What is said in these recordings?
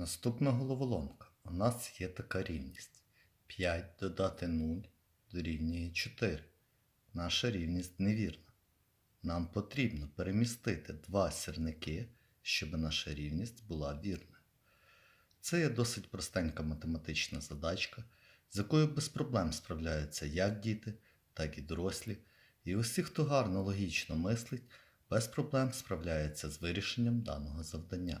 Наступна головоломка. У нас є така рівність. 5 додати 0 дорівнює 4. Наша рівність невірна. Нам потрібно перемістити два сірники, щоб наша рівність була вірною. Це є досить простенька математична задачка, з якою без проблем справляються як діти, так і дорослі, і усі, хто гарно логічно мислить, без проблем справляється з вирішенням даного завдання.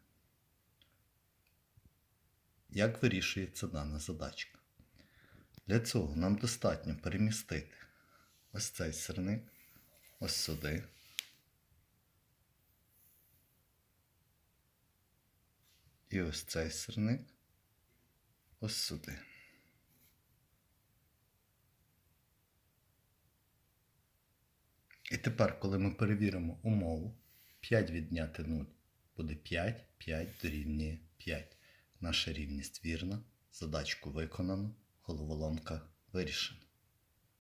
Як вирішується дана задачка? Для цього нам достатньо перемістити ось цей сирник ось сюди. І ось цей сирник ось сюди. І тепер, коли ми перевіримо умову, 5 відняти 0 буде 5, 5 дорівнює 5. Наша рівність вірна, задачку виконано, головоломка вирішена.